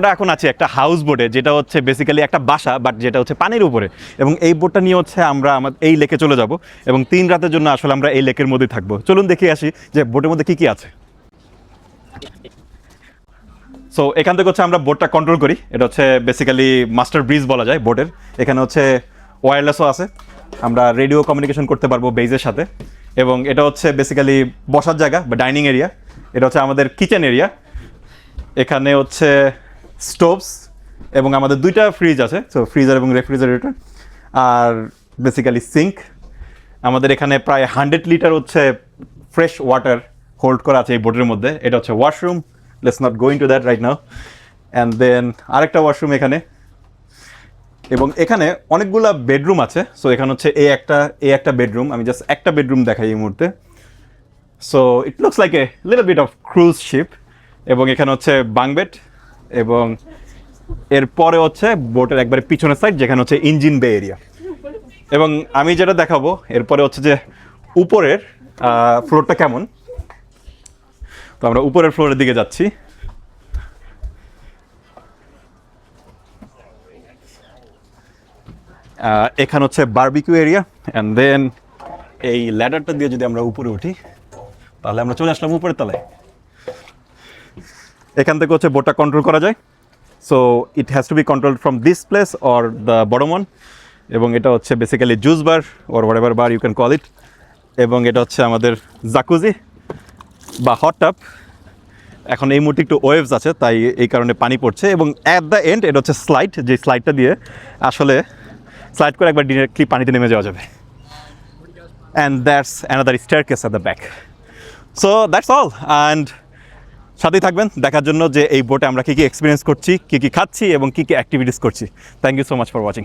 আমরা এখন আছি একটা হাউস বোটে যেটা হচ্ছে বেসিক্যালি একটা বাসা বাট যেটা হচ্ছে পানির উপরে। এবং এই বোটটা নিয়ে হচ্ছে আমরা আমার এই লেকে চলে যাব। এবং তিন রাতের জন্য আসলে আমরা এই লেকের মধ্যেই থাকব। চলুন দেখে আসি যে বোটের মধ্যে কি কি আছে। সো এখান থেকে হচ্ছে আমরা বোটটা কন্ট্রোল করি। এটা হচ্ছে বেসিক্যালি মাস্টার ব্রিজ বলা যায় বোটের এখানে হচ্ছে ওয়্যারলেসও আছে। আমরা রেডিও কমিউনিকেশন করতে পারব বেজের সাথে। এবং এটা হচ্ছে বেসিক্যালি বসার জায়গা বা ডাইনিং এরিয়া এটা হচ্ছে আমাদের কিচেন এরিয়া এখানে হচ্ছে স্টোভস এবং আমাদের দুইটা ফ্রিজ আছে সো ফ্রিজার এবং রেফ্রিজারেটর আর বেসিক্যালি সিঙ্ক আমাদের এখানে প্রায় হান্ড্রেড লিটার হচ্ছে ফ্রেশ ওয়াটার হোল্ড করা আছে এই বোটের মধ্যে। এটা হচ্ছে washroom let's not going to that right now and then আরেকটা ওয়াশরুম এখানে। এবং এখানে অনেকগুলা বেডরুম আছে সো এখানে হচ্ছে এই একটা এই একটা বেডরুম আমি জাস্ট একটা বেডরুম দেখাই এই মুহূর্তে। So it looks like a little bit of cruise ship এবং এখানে হচ্ছে বাংবেট। এবং এরপরে হচ্ছে বোটের একবারে পিছনের সাইড যেখানে হচ্ছে ইঞ্জিন বে এরিয়া এবং আমি যেটা দেখাবো, এরপরে হচ্ছে যে উপরের ফ্লোরটা কেমন? তো আমরা উপরের ফ্লোরের দিকে যাচ্ছি। এখানে হচ্ছে বারবিকিউ এরিয়া অ্যান্ড দেন এই ল্যাডারটা দিয়ে যদি আমরা উপরে উঠি, তাহলে আমরা চলে আসলাম উপরের তলায়। এখান থেকে হচ্ছে বোটটা কন্ট্রোল করা যায়। So it has to be control from this place or the বড়মন এবং এটা হচ্ছে basically juice bar or whatever bar you can call it এবং এটা হচ্ছে আমাদের জাকুজি বা হট টাপ এখন এই মুহূর্তে একটু ওয়েভস আছে, তাই এই কারণে পানি পড়ছে। এবং অ্যাট দ্য এন্ড এটা হচ্ছে স্লাইড যে স্লাইডটা দিয়ে আসলে স্লাইড করে একবার ডিরেক্টলি পানিতে নেমে যাওয়া যাবে। And that's another staircase at the back so that's all and সাথেই থাকবেন। দেখার জন্য যে এই বোটে আমরা কী কী এক্সপিরিয়েন্স করছি, কী কী খাচ্ছি এবং কী কী অ্যাক্টিভিটিস করছি। Thank you so much for watching